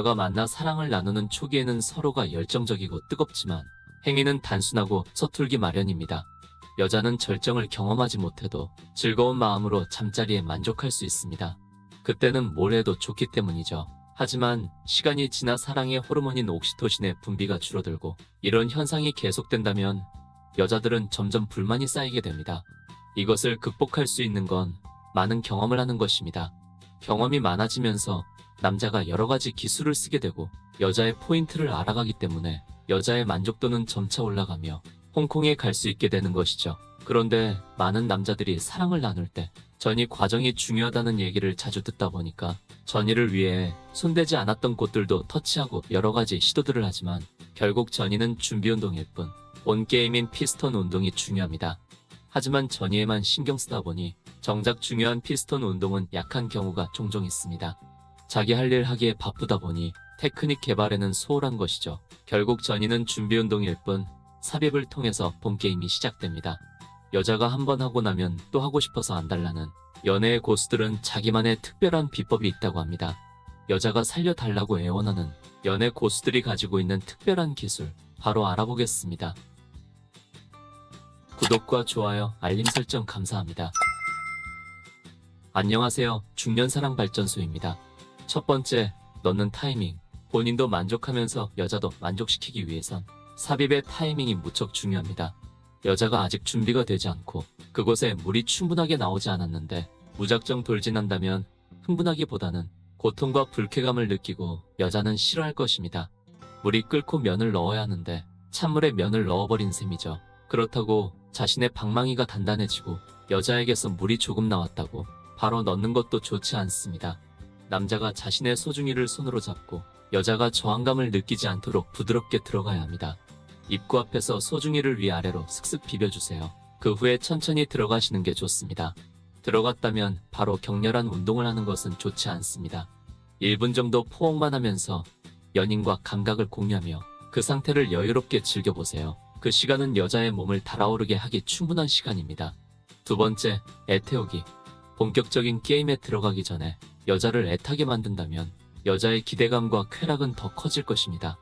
남녀가 만나 사랑을 나누는 초기에는 서로가 열정적이고 뜨겁지만 행위는 단순하고 서툴기 마련입니다. 여자는 절정을 경험하지 못해도 즐거운 마음으로 잠자리에 만족할 수 있습니다. 그때는 뭘 해도 좋기 때문이죠. 하지만 시간이 지나 사랑의 호르몬인 옥시토신의 분비가 줄어들고 이런 현상이 계속된다면 여자들은 점점 불만이 쌓이게 됩니다. 이것을 극복할 수 있는 건 많은 경험을 하는 것입니다. 경험이 많아지면서 남자가 여러 가지 기술을 쓰게 되고 여자의 포인트를 알아가기 때문에 여자의 만족도는 점차 올라가며 홍콩에 갈 수 있게 되는 것이죠. 그런데 많은 남자들이 사랑을 나눌 때 전이 과정이 중요하다는 얘기를 자주 듣다 보니까 전이를 위해 손대지 않았던 곳들도 터치하고 여러 가지 시도들을 하지만 결국 전이는 준비 운동일 뿐본 게임인 피스톤 운동이 중요합니다. 하지만 전이에만 신경 쓰다 보니 정작 중요한 피스톤 운동은 약한 경우가 종종 있습니다. 자기 할 일 하기에 바쁘다 보니 테크닉 개발에는 소홀한 것이죠. 결국 전이는 준비 운동일 뿐 삽입을 통해서 본 게임이 시작됩니다. 여자가 한 번 하고 나면 또 하고 싶어서 안 달라는 연애의 고수들은 자기만의 특별한 비법이 있다고 합니다. 여자가 살려달라고 애원하는 연애 고수들이 가지고 있는 특별한 기술 바로 알아보겠습니다. 구독과 좋아요, 알림 설정 감사합니다. 안녕하세요. 중년사랑 발전소입니다. 첫 번째, 넣는 타이밍. 본인도 만족하면서 여자도 만족시키기 위해선 삽입의 타이밍이 무척 중요합니다. 여자가 아직 준비가 되지 않고 그곳에 물이 충분하게 나오지 않았는데 무작정 돌진한다면 흥분하기보다는 고통과 불쾌감을 느끼고 여자는 싫어할 것입니다. 물이 끓고 면을 넣어야 하는데 찬물에 면을 넣어버린 셈이죠. 그렇다고 자신의 방망이가 단단해지고 여자에게서 물이 조금 나왔다고 바로 넣는 것도 좋지 않습니다. 남자가 자신의 소중이를 손으로 잡고 여자가 저항감을 느끼지 않도록 부드럽게 들어가야 합니다. 입구 앞에서 소중이를 위아래로 슥슥 비벼주세요. 그 후에 천천히 들어가시는 게 좋습니다. 들어갔다면 바로 격렬한 운동을 하는 것은 좋지 않습니다. 1분 정도 포옹만 하면서 연인과 감각을 공유하며 그 상태를 여유롭게 즐겨보세요. 그 시간은 여자의 몸을 달아오르게 하기 충분한 시간입니다. 두 번째, 애태우기. 본격적인 게임에 들어가기 전에 여자를 애타게 만든다면 여자의 기대감과 쾌락은 더 커질 것입니다.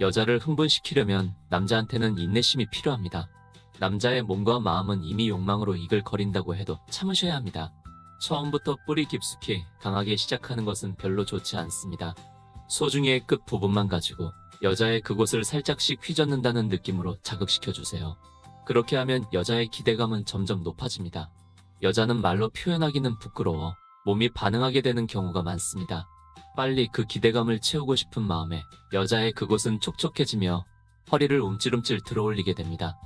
여자를 흥분시키려면 남자한테는 인내심이 필요합니다. 남자의 몸과 마음은 이미 욕망으로 이글거린다고 해도 참으셔야 합니다. 처음부터 뿌리 깊숙이 강하게 시작하는 것은 별로 좋지 않습니다. 소중이의 끝 부분만 가지고 여자의 그곳을 살짝씩 휘젓는다는 느낌으로 자극시켜주세요. 그렇게 하면 여자의 기대감은 점점 높아집니다. 여자는 말로 표현하기는 부끄러워 몸이 반응하게 되는 경우가 많습니다. 빨리 그 기대감을 채우고 싶은 마음에 여자의 그곳은 촉촉해지며 허리를 움찔움찔 들어올리게 됩니다.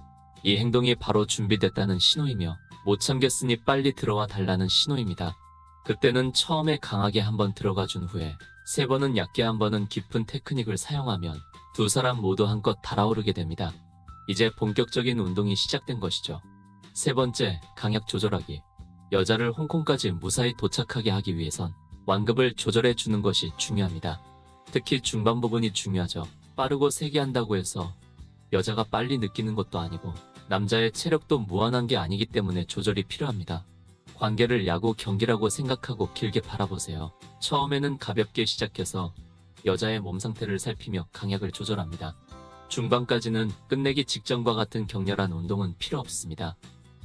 이 행동이 바로 준비됐다는 신호이며 못 참겠으니 빨리 들어와 달라는 신호입니다. 그때는 처음에 강하게 한번 들어가 준 후에 세 번은 얕게 한 번은 깊은 테크닉을 사용하면 두 사람 모두 한껏 달아오르게 됩니다. 이제 본격적인 운동이 시작된 것이죠. 세 번째, 강약 조절하기. 여자를 홍콩까지 무사히 도착하게 하기 위해선 완급을 조절해 주는 것이 중요합니다. 특히 중반 부분이 중요하죠. 빠르고 세게 한다고 해서 여자가 빨리 느끼는 것도 아니고 남자의 체력도 무한한 게 아니기 때문에 조절이 필요합니다. 관계를 야구 경기라고 생각하고 길게 바라보세요. 처음에는 가볍게 시작해서 여자의 몸 상태를 살피며 강약을 조절합니다. 중반까지는 끝내기 직전과 같은 격렬한 운동은 필요 없습니다.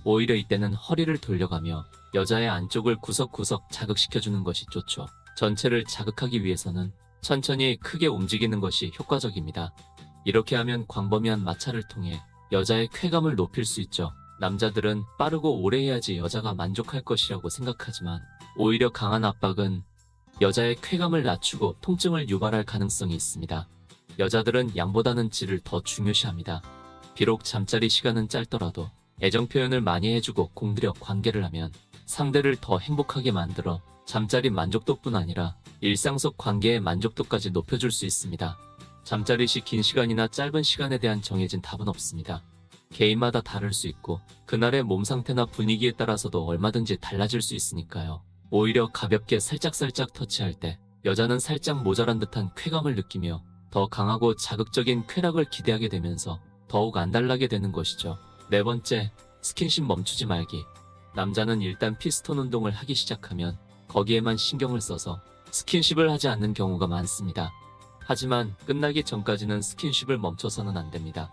오히려 이때는 허리를 돌려가며 여자의 안쪽을 구석구석 자극시켜주는 것이 좋죠. 전체를 자극하기 위해서는 천천히 크게 움직이는 것이 효과적입니다. 이렇게 하면 광범위한 마찰을 통해 여자의 쾌감을 높일 수 있죠. 남자들은 빠르고 오래 해야지 여자가 만족할 것이라고 생각하지만 오히려 강한 압박은 여자의 쾌감을 낮추고 통증을 유발할 가능성이 있습니다. 여자들은 양보다는 질을 더 중요시합니다. 비록 잠자리 시간은 짧더라도 애정 표현을 많이 해주고 공들여 관계를 하면 상대를 더 행복하게 만들어 잠자리 만족도뿐 아니라 일상 속 관계의 만족도까지 높여줄 수 있습니다. 잠자리 시 긴 시간이나 짧은 시간에 대한 정해진 답은 없습니다. 개인마다 다를 수 있고 그날의 몸 상태나 분위기에 따라서도 얼마든지 달라질 수 있으니까요. 오히려 가볍게 살짝살짝 터치할 때 여자는 살짝 모자란 듯한 쾌감을 느끼며 더 강하고 자극적인 쾌락을 기대하게 되면서 더욱 안달나게 되는 것이죠. 네 번째, 스킨십 멈추지 말기. 남자는 일단 피스톤 운동을 하기 시작하면 거기에만 신경을 써서 스킨십을 하지 않는 경우가 많습니다. 하지만 끝나기 전까지는 스킨십을 멈춰서는 안 됩니다.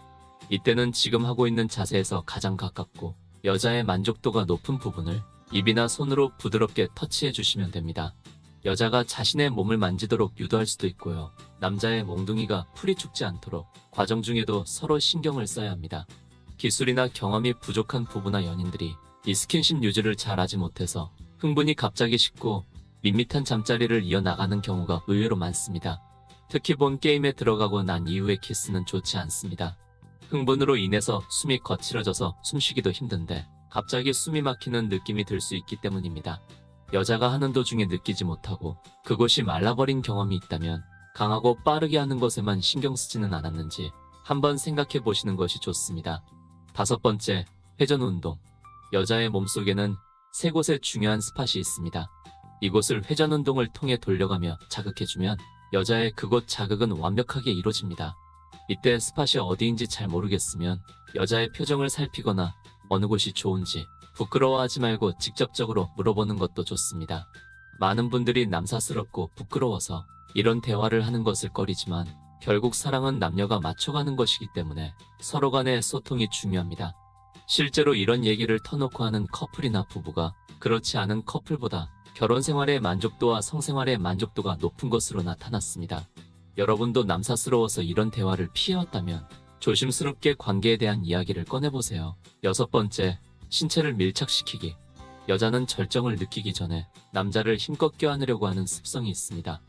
이때는 지금 하고 있는 자세에서 가장 가깝고 여자의 만족도가 높은 부분을 입이나 손으로 부드럽게 터치해 주시면 됩니다. 여자가 자신의 몸을 만지도록 유도할 수도 있고요. 남자의 몽둥이가 풀이 죽지 않도록 과정 중에도 서로 신경을 써야 합니다. 기술이나 경험이 부족한 부부나 연인들이 이 스킨십 유지를 잘하지 못해서 흥분이 갑자기 식고 밋밋한 잠자리를 이어나가는 경우가 의외로 많습니다. 특히 본 게임에 들어가고 난 이후의 키스는 좋지 않습니다. 흥분으로 인해서 숨이 거칠어져서 숨쉬기도 힘든데 갑자기 숨이 막히는 느낌이 들 수 있기 때문입니다. 여자가 하는 도중에 느끼지 못하고 그곳이 말라버린 경험이 있다면 강하고 빠르게 하는 것에만 신경 쓰지는 않았는지 한번 생각해 보시는 것이 좋습니다. 다섯 번째, 회전 운동. 여자의 몸속에는 세 곳의 중요한 스팟이 있습니다. 이곳을 회전 운동을 통해 돌려가며 자극해주면 여자의 그곳 자극은 완벽하게 이루어집니다. 이때 스팟이 어디인지 잘 모르겠으면 여자의 표정을 살피거나 어느 곳이 좋은지 부끄러워하지 말고 직접적으로 물어보는 것도 좋습니다. 많은 분들이 남사스럽고 부끄러워서 이런 대화를 하는 것을 꺼리지만 결국 사랑은 남녀가 맞춰가는 것이기 때문에 서로 간의 소통이 중요합니다. 실제로 이런 얘기를 터놓고 하는 커플이나 부부가 그렇지 않은 커플보다 결혼 생활의 만족도와 성생활의 만족도가 높은 것으로 나타났습니다. 여러분도 남사스러워서 이런 대화를 피해왔다면 조심스럽게 관계에 대한 이야기를 꺼내보세요. 여섯 번째, 신체를 밀착시키기. 여자는 절정을 느끼기 전에 남자를 힘껏 껴안으려고 하는 습성이 있습니다.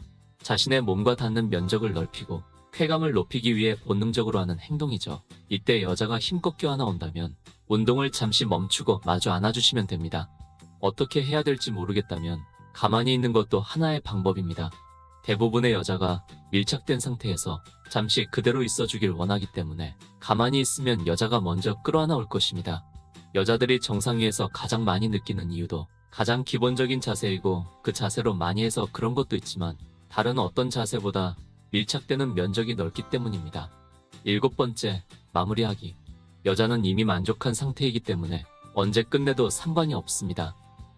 자신의 몸과 닿는 면적을 넓히고 쾌감을 높이기 위해 본능적으로 하는 행동이죠. 이때 여자가 힘껏 껴안아 온다면 운동을 잠시 멈추고 마주 안아주시면 됩니다. 어떻게 해야 될지 모르겠다면 가만히 있는 것도 하나의 방법입니다. 대부분의 여자가 밀착된 상태에서 잠시 그대로 있어주길 원하기 때문에 가만히 있으면 여자가 먼저 끌어안아 올 것입니다. 여자들이 정상 위에서 가장 많이 느끼는 이유도 가장 기본적인 자세이고 그 자세로 많이 해서 그런 것도 있지만 다른 어떤 자세보다 밀착되는 면적이 넓기 때문입니다. 일곱 번째, 마무리하기. 여자는 이미 만족한 상태이기 때문에 언제 끝내도 상관이 없습니다.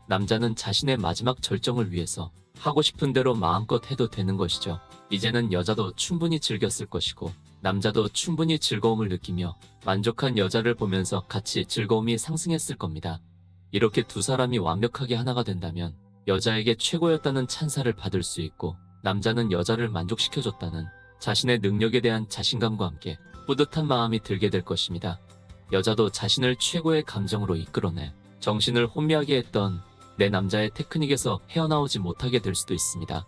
남자는 자신의 마지막 절정을 위해서 하고 싶은 대로 마음껏 해도 되는 것이죠. 이제는 여자도 충분히 즐겼을 것이고 남자도 충분히 즐거움을 느끼며 만족한 여자를 보면서 같이 즐거움이 상승했을 겁니다. 이렇게 두 사람이 완벽하게 하나가 된다면 여자에게 최고였다는 찬사를 받을 수 있고 남자는 여자를 만족시켜줬다는 자신의 능력에 대한 자신감과 함께 뿌듯한 마음이 들게 될 것입니다. 여자도 자신을 최고의 감정으로 이끌어내 정신을 혼미하게 했던 내 남자의 테크닉에서 헤어나오지 못하게 될 수도 있습니다.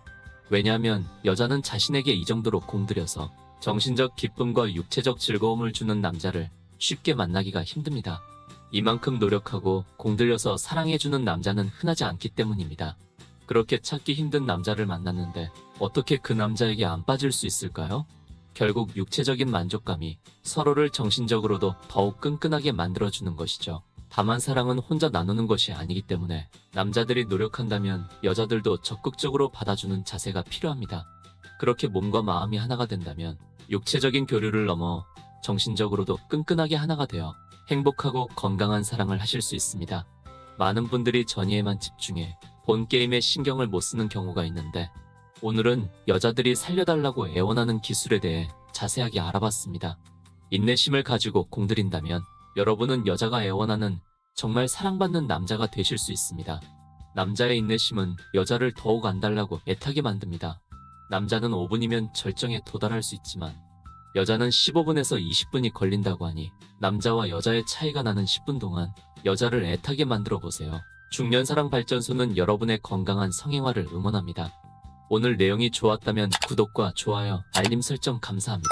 왜냐하면 여자는 자신에게 이 정도로 공들여서 정신적 기쁨과 육체적 즐거움을 주는 남자를 쉽게 만나기가 힘듭니다. 이만큼 노력하고 공들여서 사랑해주는 남자는 흔하지 않기 때문입니다. 그렇게 찾기 힘든 남자를 만났는데 어떻게 그 남자에게 안 빠질 수 있을까요? 결국 육체적인 만족감이 서로를 정신적으로도 더욱 끈끈하게 만들어주는 것이죠. 다만 사랑은 혼자 나누는 것이 아니기 때문에 남자들이 노력한다면 여자들도 적극적으로 받아주는 자세가 필요합니다. 그렇게 몸과 마음이 하나가 된다면 육체적인 교류를 넘어 정신적으로도 끈끈하게 하나가 되어 행복하고 건강한 사랑을 하실 수 있습니다. 많은 분들이 전이에만 집중해 본 게임에 신경을 못 쓰는 경우가 있는데 오늘은 여자들이 살려달라고 애원하는 기술에 대해 자세하게 알아봤습니다. 인내심을 가지고 공들인다면 여러분은 여자가 애원하는 정말 사랑받는 남자가 되실 수 있습니다. 남자의 인내심은 여자를 더욱 안달나고 애타게 만듭니다. 남자는 5분이면 절정에 도달할 수 있지만 여자는 15분에서 20분이 걸린다고 하니 남자와 여자의 차이가 나는 10분 동안 여자를 애타게 만들어 보세요. 중년사랑 발전소는 여러분의 건강한 성행화를 응원합니다. 오늘 내용이 좋았다면 구독과 좋아요, 알림 설정 감사합니다.